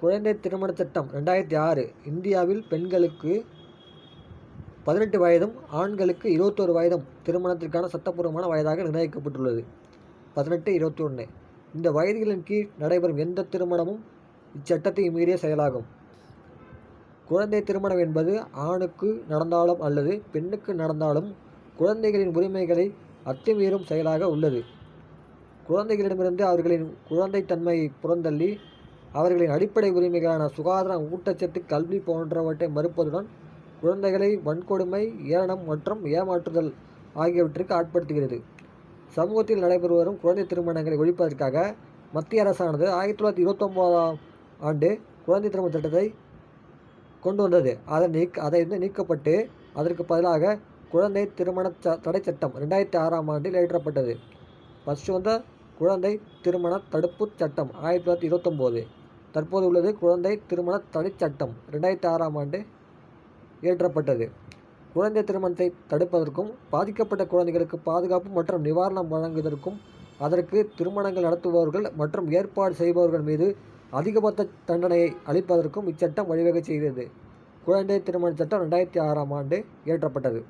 குழந்தை திருமண சட்டம் ரெண்டாயிரத்தி ஆறு. இந்தியாவில் பெண்களுக்கு பதினெட்டு வயதும் ஆண்களுக்கு இருபத்தோரு வயதும் திருமணத்திற்கான சட்டப்பூர்வமான வயதாக நிர்ணயிக்கப்பட்டுள்ளது. பதினெட்டு இருபத்தொன்று இந்த வயதுகளின் கீழ் நடைபெறும் எந்த திருமணமும் இச்சட்டத்தை மீறிய செயலாகும். குழந்தை திருமணம் என்பது ஆணுக்கு நடந்தாலும் அல்லது பெண்ணுக்கு நடந்தாலும் குழந்தைகளின் உரிமைகளை அத்துமீறும் செயலாக உள்ளது. குழந்தைகளிடமிருந்து அவர்களின் குழந்தைத்தன்மையை புறந்தள்ளி அவர்களின் அடிப்படை உரிமைகளான சுகாதாரம் ஊட்டச்சத்து கல்வி போன்றவற்றை மறுப்பதுடன் குழந்தைகளை வன்கொடுமை ஏளனம் மற்றும் ஏமாற்றுதல் ஆகியவற்றுக்கு ஆட்படுத்துகிறது. சமூகத்தில் நடைபெறு வரும் குழந்தை திருமணங்களை ஒழிப்பதற்காக மத்திய அரசானது ஆயிரத்தி தொள்ளாயிரத்தி இருபத்தொம்போதாம் ஆண்டு குழந்தை திருமண சட்டத்தை கொண்டு வந்தது. அதை நீக்க அதை வந்து நீக்கப்பட்டு அதற்கு பதிலாக குழந்தை திருமண ச தடை சட்டம் ரெண்டாயிரத்தி ஆறாம் ஆண்டில் இயற்றப்பட்டது ஃபஸ்ட்டு வந்த குழந்தை திருமண தடுப்பு சட்டம் ஆயிரத்தி தொள்ளாயிரத்தி இருபத்தொம்போது. தற்போது உள்ளது குழந்தை திருமண தடை சட்டம். ரெண்டாயிரத்தி ஆறாம் ஆண்டு இயற்றப்பட்டது. குழந்தை திருமணத்தை தடுப்பதற்கும் பாதிக்கப்பட்ட குழந்தைகளுக்கு பாதுகாப்பு மற்றும் நிவாரணம் வழங்குவதற்கும் அதற்கு திருமணங்கள் நடத்துபவர்கள் மற்றும் ஏற்பாடு செய்பவர்கள் மீது அதிகபட்ச தண்டனையை அளிப்பதற்கும் இச்சட்டம் வழிவகை செய்கிறது குழந்தை திருமண சட்டம் ரெண்டாயிரத்தி ஆறாம் ஆண்டு இயற்றப்பட்டது.